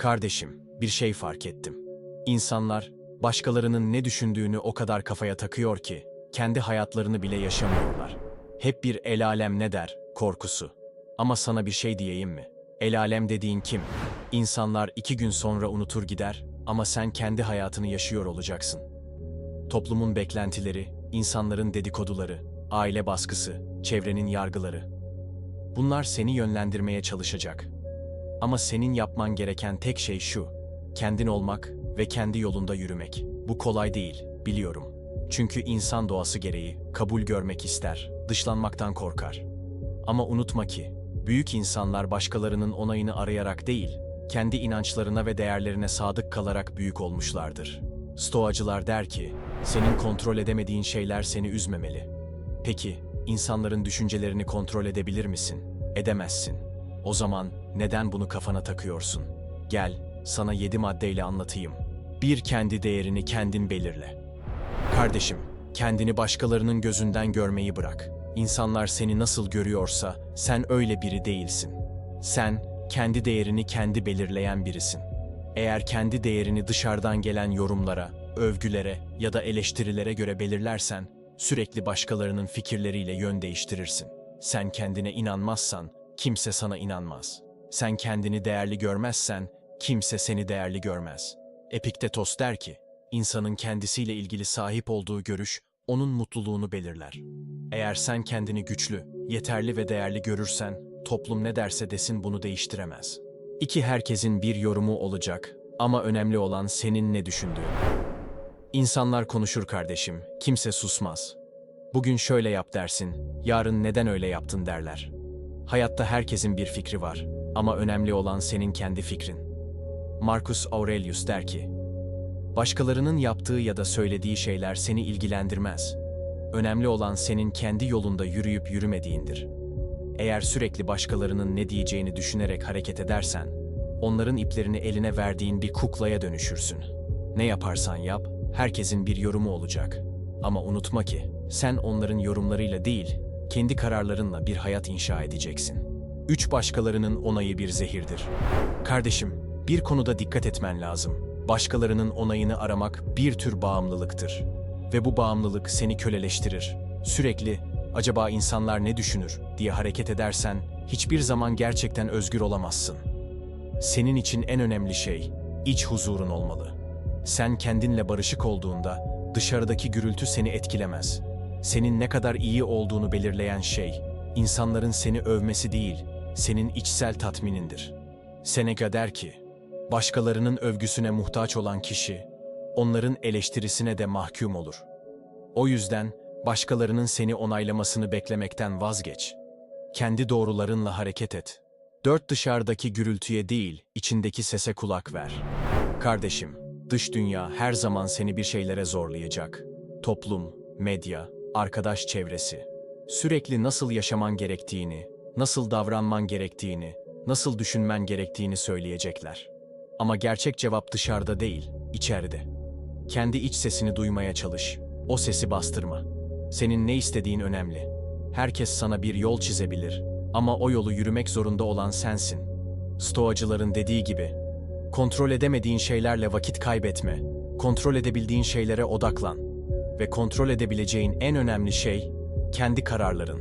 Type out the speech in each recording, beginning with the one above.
Kardeşim, bir şey fark ettim. İnsanlar başkalarının ne düşündüğünü o kadar kafaya takıyor ki kendi hayatlarını bile yaşamıyorlar. Hep bir el alem ne der korkusu. Ama sana bir şey diyeyim mi? El alem dediğin kim? İnsanlar iki gün sonra unutur gider ama sen kendi hayatını yaşıyor olacaksın. Toplumun beklentileri, insanların dedikoduları, aile baskısı, çevrenin yargıları. Bunlar seni yönlendirmeye çalışacak. Ama senin yapman gereken tek şey şu. Kendin olmak ve kendi yolunda yürümek. Bu kolay değil, biliyorum. Çünkü insan doğası gereği kabul görmek ister, dışlanmaktan korkar. Ama unutma ki, büyük insanlar başkalarının onayını arayarak değil, kendi inançlarına ve değerlerine sadık kalarak büyük olmuşlardır. Stoacılar der ki, senin kontrol edemediğin şeyler seni üzmemeli. Peki, insanların düşüncelerini kontrol edebilir misin? Edemezsin. O zaman neden bunu kafana takıyorsun? Gel, sana yedi maddeyle anlatayım. Bir kendi değerini kendin belirle. Kardeşim, kendini başkalarının gözünden görmeyi bırak. İnsanlar seni nasıl görüyorsa sen öyle biri değilsin. Sen kendi değerini kendi belirleyen birisin. Eğer kendi değerini dışarıdan gelen yorumlara, övgülere ya da eleştirilere göre belirlersen sürekli başkalarının fikirleriyle yön değiştirirsin. Sen kendine inanmazsan kimse sana inanmaz. Sen kendini değerli görmezsen kimse seni değerli görmez. Epiktetos der ki, insanın kendisiyle ilgili sahip olduğu görüş onun mutluluğunu belirler. Eğer sen kendini güçlü, yeterli ve değerli görürsen, toplum ne derse desin bunu değiştiremez. İki herkesin bir yorumu olacak ama önemli olan senin ne düşündüğün. İnsanlar konuşur kardeşim, kimse susmaz. Bugün şöyle yap dersin, yarın neden öyle yaptın derler. Hayatta herkesin bir fikri var ama önemli olan senin kendi fikrin. Marcus Aurelius der ki, Başkalarının yaptığı ya da söylediği şeyler seni ilgilendirmez. Önemli olan senin kendi yolunda yürüyüp yürümediğindir. Eğer sürekli başkalarının ne diyeceğini düşünerek hareket edersen, onların iplerini eline verdiğin bir kuklaya dönüşürsün. Ne yaparsan yap, herkesin bir yorumu olacak. Ama unutma ki, sen onların yorumlarıyla değil, kendi kararlarınla bir hayat inşa edeceksin. Üç başkalarının onayı bir zehirdir. Kardeşim, bir konuda dikkat etmen lazım. Başkalarının onayını aramak bir tür bağımlılıktır. Ve bu bağımlılık seni köleleştirir. Sürekli acaba insanlar ne düşünür diye hareket edersen hiçbir zaman gerçekten özgür olamazsın. Senin için en önemli şey iç huzurun olmalı. Sen kendinle barışık olduğunda dışarıdaki gürültü seni etkilemez. Senin ne kadar iyi olduğunu belirleyen şey insanların seni övmesi değil, senin içsel tatminindir. Seneca der ki, Başkalarının övgüsüne muhtaç olan kişi, onların eleştirisine de mahkum olur. O yüzden başkalarının seni onaylamasını beklemekten vazgeç. Kendi doğrularınla hareket et. Dört dışarıdaki gürültüye değil, içindeki sese kulak ver. Kardeşim, dış dünya her zaman seni bir şeylere zorlayacak. Toplum, medya, arkadaş çevresi. Sürekli nasıl yaşaman gerektiğini, nasıl davranman gerektiğini, nasıl düşünmen gerektiğini söyleyecekler. Ama gerçek cevap dışarıda değil, içeride. Kendi iç sesini duymaya çalış. O sesi bastırma. Senin ne istediğin önemli. Herkes sana bir yol çizebilir ama o yolu yürümek zorunda olan sensin. Stoacıların dediği gibi, kontrol edemediğin şeylerle vakit kaybetme. Kontrol edebildiğin şeylere odaklan. Ve kontrol edebileceğin en önemli şey kendi kararların.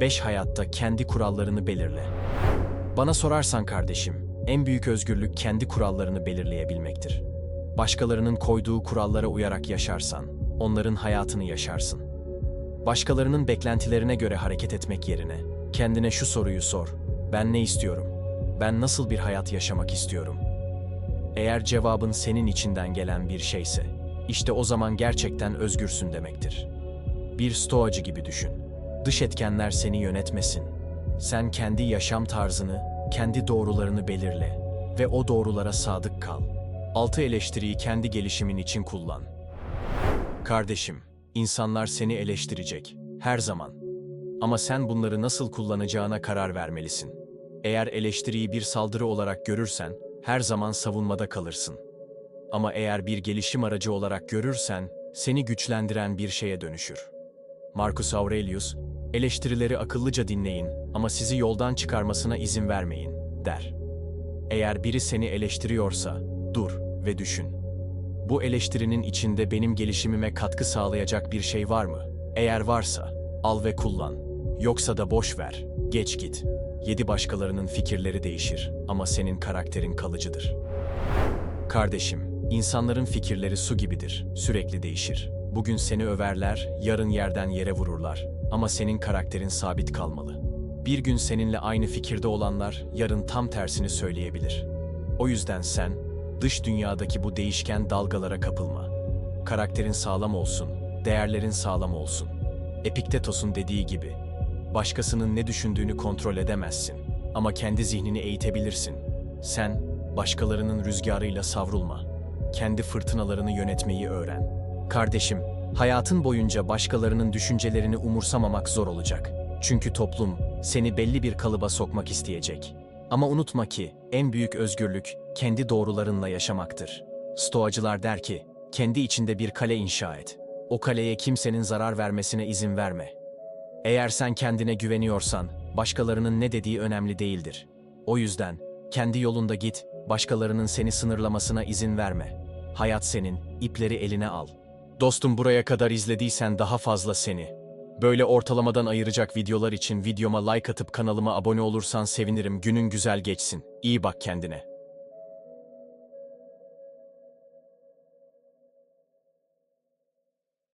Beş hayatta kendi kurallarını belirle. Bana sorarsan kardeşim, en büyük özgürlük kendi kurallarını belirleyebilmektir. Başkalarının koyduğu kurallara uyarak yaşarsan, onların hayatını yaşarsın. Başkalarının beklentilerine göre hareket etmek yerine kendine şu soruyu sor. Ben ne istiyorum? Ben nasıl bir hayat yaşamak istiyorum? Eğer cevabın senin içinden gelen bir şeyse, işte o zaman gerçekten özgürsün demektir. Bir stoacı gibi düşün. Dış etkenler seni yönetmesin. Sen kendi yaşam tarzını, kendi doğrularını belirle ve o doğrulara sadık kal. Altı eleştiriyi kendi gelişimin için kullan. Kardeşim, insanlar seni eleştirecek, her zaman. Ama sen bunları nasıl kullanacağına karar vermelisin. Eğer eleştiriyi bir saldırı olarak görürsen, her zaman savunmada kalırsın. Ama eğer bir gelişim aracı olarak görürsen, seni güçlendiren bir şeye dönüşür. Marcus Aurelius, eleştirileri akıllıca dinleyin ama sizi yoldan çıkarmasına izin vermeyin, der. Eğer biri seni eleştiriyorsa, dur ve düşün. Bu eleştirinin içinde benim gelişimime katkı sağlayacak bir şey var mı? Eğer varsa, al ve kullan. Yoksa da boş ver, geç git. Yedi başkalarının fikirleri değişir ama senin karakterin kalıcıdır. Kardeşim, insanların fikirleri su gibidir, sürekli değişir. Bugün seni överler, yarın yerden yere vururlar. Ama senin karakterin sabit kalmalı. Bir gün seninle aynı fikirde olanlar, yarın tam tersini söyleyebilir. O yüzden sen, dış dünyadaki bu değişken dalgalara kapılma. Karakterin sağlam olsun, değerlerin sağlam olsun. Epiktetos'un dediği gibi, başkasının ne düşündüğünü kontrol edemezsin ama kendi zihnini eğitebilirsin. Sen, başkalarının rüzgarıyla savrulma. Kendi fırtınalarını yönetmeyi öğren. Kardeşim, hayatın boyunca başkalarının düşüncelerini umursamamak zor olacak. Çünkü toplum seni belli bir kalıba sokmak isteyecek. Ama unutma ki en büyük özgürlük kendi doğrularınla yaşamaktır. Stoacılar der ki, kendi içinde bir kale inşa et. O kaleye kimsenin zarar vermesine izin verme. Eğer sen kendine güveniyorsan, başkalarının ne dediği önemli değildir. O yüzden kendi yolunda git, başkalarının seni sınırlamasına izin verme. Hayat senin, ipleri eline al. Dostum buraya kadar izlediysen daha fazla seni. Böyle ortalamadan ayıracak videolar için videoma like atıp kanalıma abone olursan sevinirim. Günün güzel geçsin. İyi bak kendine.